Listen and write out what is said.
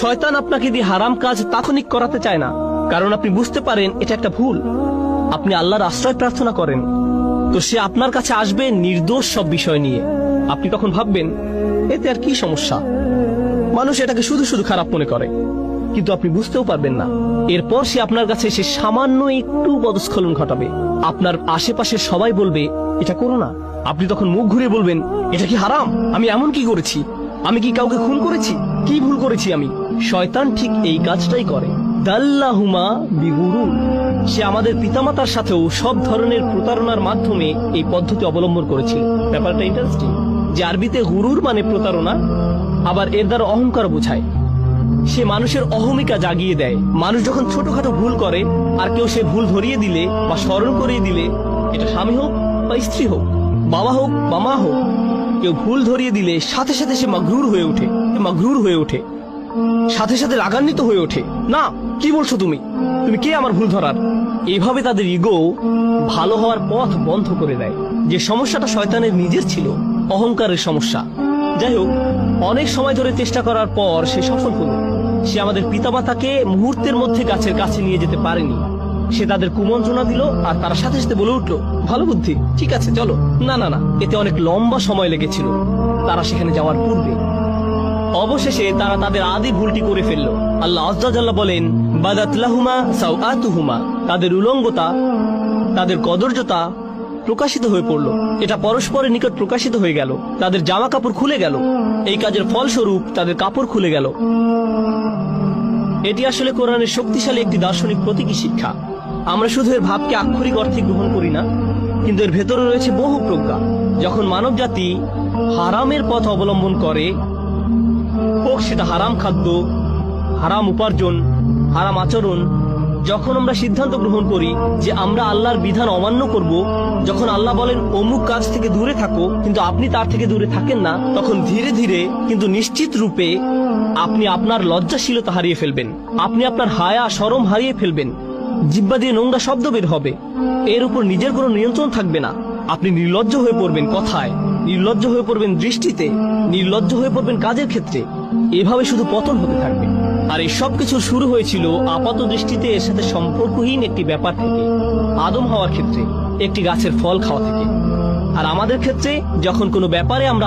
শয়তান আপনাকে দিয়ে হারাম কাজ তাৎক্ষণিক করাতে চায় না। কারণ আপনি বুঝতে পারেন এটা একটা ভুল। আপনি আল্লাহর আশ্রয় প্রার্থনা করেন। তো সে আপনার কাছে আসবে নির্দোষ সব বিষয় নিয়ে। আপনি তখন ভাববেন, এতে আর কি সমস্যা? মানুষ এটাকে শুধু শুধু খারাপ মনে করে। কিন্তু আপনি বুঝতেও পারবেন না। এরপর সে আপনার কাছে এসে সামান্য একটু পদস্খলন ঘটাবে। আপনার আশেপাশে সবাই বলবে, এটা করো না। আপনি তখন মুখ ঘুরে বলবেন, এটা কি হারাম? আমি এমন কি করেছি? আমি কি কাউকে খুন করেছি? কি ভুল করেছি আমি? শয়তান ঠিক এই কাজটাই করে। দাল্লাহুমা বিগুরুর সে আমাদের পিতামাতার সাথেও সব ধরনের প্রতারণার মাধ্যমে এই পদ্ধতি অবলম্বন করেছিল ব্যাপারটা ইন্টারেস্টিং যে আরবিতে গুরুর মানে প্রতারণা, আবার এর দ্বারা অহংকার বোঝায়। সে মানুষের অহমিকা জাগিয়ে দেয়। মানুষ যখন ছোটখাটো ভুল করে, আর কেউ সে ভুল ধরিয়ে দিলে বা স্মরণ করিয়ে দিলে, এটা স্বামী হোক বা স্ত্রী হোক, বাবা হোক বা মা হোক কেউ ভুল ধরিয়ে দিলে সাথে সাথে সে মাগরুর হয়ে ওঠে মাগরুর হয়ে ওঠে। সাথে সাথে রাগান্বিত হয়ে ওঠে। না, কি বলছো তুমি? তুমি কে আমার ভুল ধরার? এভাবে তাদের ইগো ভালো হওয়ার পথ বন্ধ করে দেয়। যে সমস্যাটা শয়তানের নিজের ছিল, অহংকারের সমস্যা। যাই হোক, অনেক সময় ধরে চেষ্টা করার পর সে সফল হল। সে আমাদের পিতামাতাকে মুহূর্তের মধ্যে গাছের কাছে নিয়ে যেতে পারেনি। সে তাদের কুমন্ত্রণা দিল আর তার সাথে সাথে বলে উঠল, ভালো বুদ্ধি, ঠিক আছে, চলো। না না না, এতে অনেক লম্বা সময় লেগেছিল। তারা সেখানে যাওয়ার পূর্বে। অবশেষে তারা তাদের আদি ভুলটি করে ফেলল। আল্লাহ আজ্জাল্লাহ বলেন বাদাতলাহুমা তাদের উলঙ্গতা, তাদের কদর্যতা প্রকাশিত হয়ে পড়ল। এটা পরস্পরের নিকট প্রকাশিত হয়ে গেল। তাদের জামা কাপড় খুলে গেল। এই কাজের ফলস্বরূপ তাদের কাপড় খুলে গেল। এটি আসলে কোরআনের শক্তিশালী একটি দার্শনিক প্রতীকী শিক্ষা। আমরা শুধু এর ভাবকে আক্ষরিক অর্থে গ্রহণ করি না, কিন্তু এর ভেতরে রয়েছে বহু প্রজ্ঞা। যখন মানব জাতি হারামের পথ অবলম্বন করে, হোক সেটা হারাম খাদ্য, হারাম উপার্জন, হারাম আচরণ, যখন আমরা সিদ্ধান্ত গ্রহণ করি যে আমরা আল্লাহর বিধান অমান্য করব, যখন আল্লাহ বলেন, অমুক কাজ থেকে দূরে থাকো, কিন্তু আপনি তার থেকে দূরে থাকেন না, তখন ধীরে ধীরে, কিন্তু নিশ্চিত রূপে আপনি আপনার লজ্জাশীলতা হারিয়ে ফেলবেন। আপনি আপনার হায়া, সরম হারিয়ে ফেলবেন। জিব্বা দিয়ে নোংরা শব্দ বের হবে। এর উপর নিজের কোনো নিয়ন্ত্রণ থাকবে না। আপনি নির্লজ্জ হয়ে পড়বেন কথায়, নির্লজ্জ হয়ে পড়বেন দৃষ্টিতে, নির্লজ্জ হয়ে পড়বেন কাজের ক্ষেত্রে। এভাবে শুধু পতন হতে থাকবে। আর এই সব কিছু শুরু হয়েছিল আপাত দৃষ্টিতে এর সাথে সম্পর্কহীন একটি ব্যাপার থেকে, আদম হওয়ার ক্ষেত্রে, একটি গাছের ফল খাওয়া থেকে। আর আমাদের ক্ষেত্রে, যখন কোনো ব্যাপারে আমরা